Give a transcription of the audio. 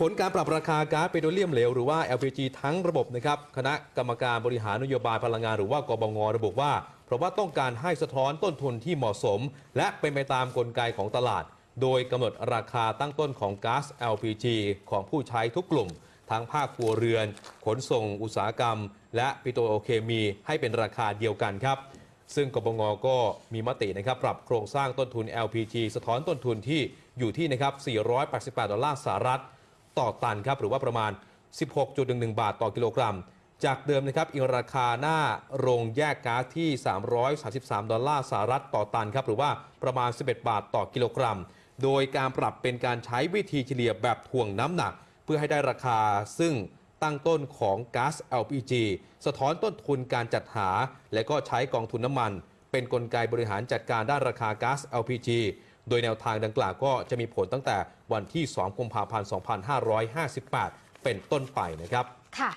ผลการปรับราคาก๊าซเปโตรเลียมเหลวหรือว่า LPG ทั้งระบบนะครับคณะกรรมการบริหารนโยบายพลังงานหรือว่ากบงระบุว่า เพราะว่าต้องการให้สะท้อนต้นทุนที่เหมาะสม และเป็นไปตามกลไกของตลาด โดยกำหนดราคาตั้งต้นของก๊าซ LPG ของผู้ใช้ทุกกลุ่ม ทั้งภาคครัวเรือน ขนส่ง อุตสาหกรรม และปิโตรเคมีให้เป็นราคาเดียวกันครับซึ่งกบงก็มีมตินะครับปรับโครงสร้างต้นทุน LPG สะท้อนต้นทุนที่อยู่ที่นะครับ488 ดอลลาร์สหรัฐ ต่อตันครับหรือว่าประมาณ 16.11 บาทต่อกิโลกรัม จากเดิมนะครับอิงราคาหน้าโรงแยกก๊าซที่ 333 ดอลลาร์สหรัฐต่อตันครับหรือว่าประมาณ 11 บาทต่อกิโลกรัม โดยการปรับเป็นการใช้วิธีเฉลี่ยแบบถ่วงน้ำหนัก เพื่อให้ได้ราคาซึ่งตั้งต้นของก๊าซ LPG สะท้อนต้นทุนการจัดหา และก็ใช้กองทุนน้ำมัน เป็นนกลไกบริหารจัดการด้านราคาก๊าซ LPG โดยแนวทางดังกล่าวก็จะมีผลตั้งแต่วันที่ 2 กุมภาพันธ์ 2558 เป็นต้นไปนะครับค่ะ